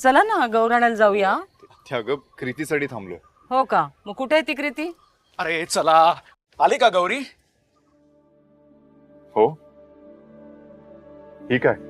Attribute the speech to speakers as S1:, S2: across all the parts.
S1: चला ना गौराण्याला जाऊया.
S2: त्या अगं कृतीसाठी थांबलोय.
S1: हो का? मग कुठे आहे ती कृती
S3: अरे चला. आली का गौरी?
S2: हो. ठीक आहे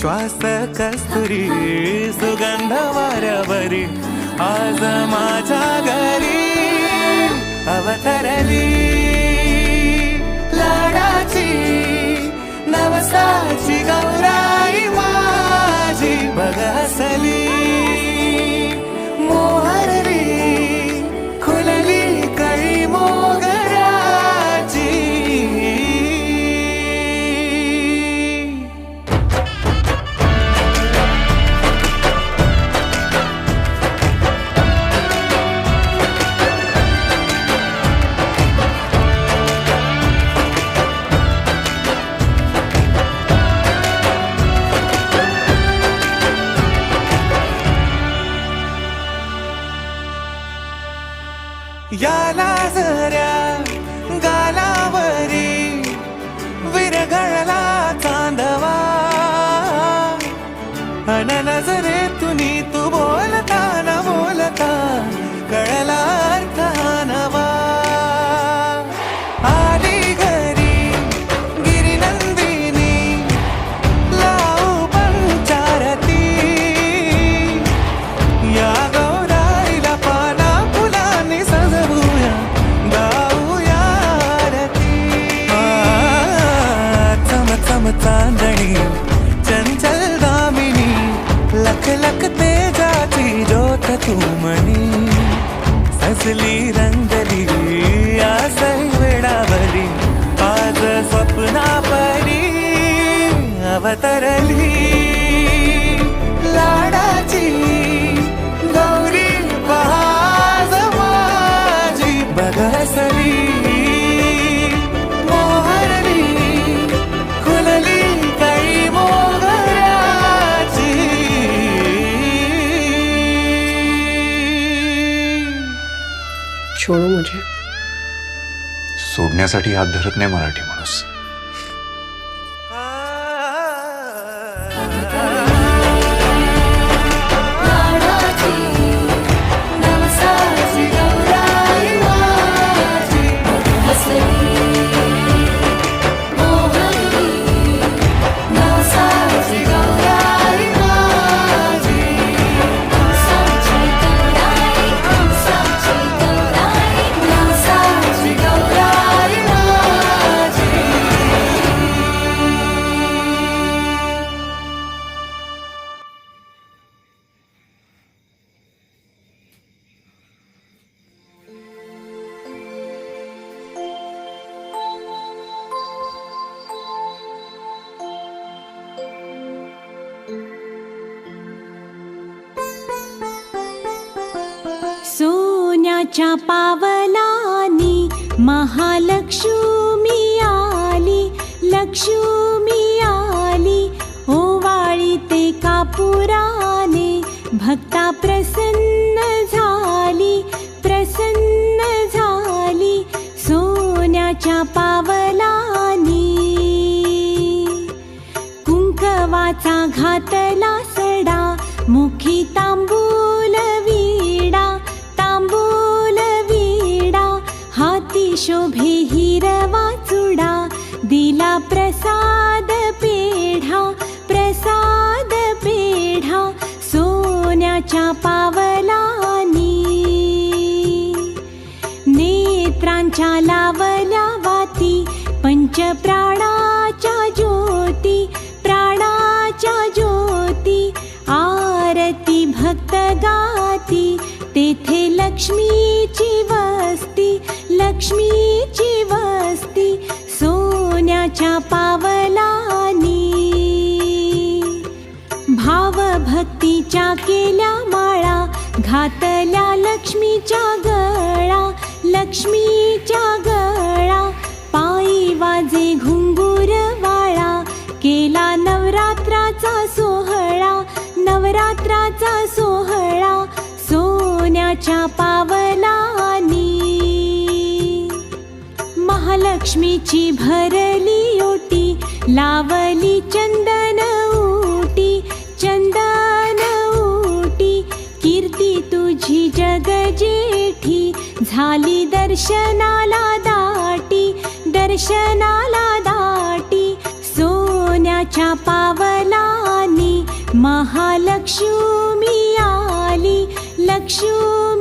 S4: श्वास कस्तुरी सुगंध वाऱ्यावरी आज माझ्या घरी अवतरली याला जऱ्या अवतरली. लाडाची गौरी पहाज माझी बघसली मोहरली खुलली काही मोगराची
S5: छोड़ो मुझे.
S2: सोडण्यासाठी हात धरत नाही मराठी माणूस.
S6: सोन्याच्या पावलानी महालक्ष्मी आली लक्ष्मी आली. ओवाळी ते कापुराने भक्ता प्रसन्न झाली प्रसन्न झाली सोन्याच्या पावलानी. कुंकवाचा घातला सडा मुख शोभे हिरवा चुडा दिला प्रसाद पेढा प्रसाद पेढा सोन्याच्या पावलानी. नेत्रांच्या वाती पंच प्राणाच्या ज्योती प्राणाच्या ज्योती आरती भक्त गाती तेथे लक्ष्मीची वस्ती लक्ष्मीची वस्ती सोन्याच्या पावलानी. भाव भक्तीच्या केल्या माळा घातल्या लक्ष्मीच्या गळा लक्ष्मीच्या गळा. पायी वाजे घुंगूर वाळा केला नवरात्राचा सोहळा नवरात्राचा सोहळा सोन्याच्या पावला लक्ष्मीची भरली ओटी लावली चंदन ओटी चंदन ओटी कीर्ती तुझी जग जेठी झाली दर्शनाला दाटी दर्शनाला दाटी. सोन्याच्या पावलानी महालक्ष्मी आली लक्ष्मी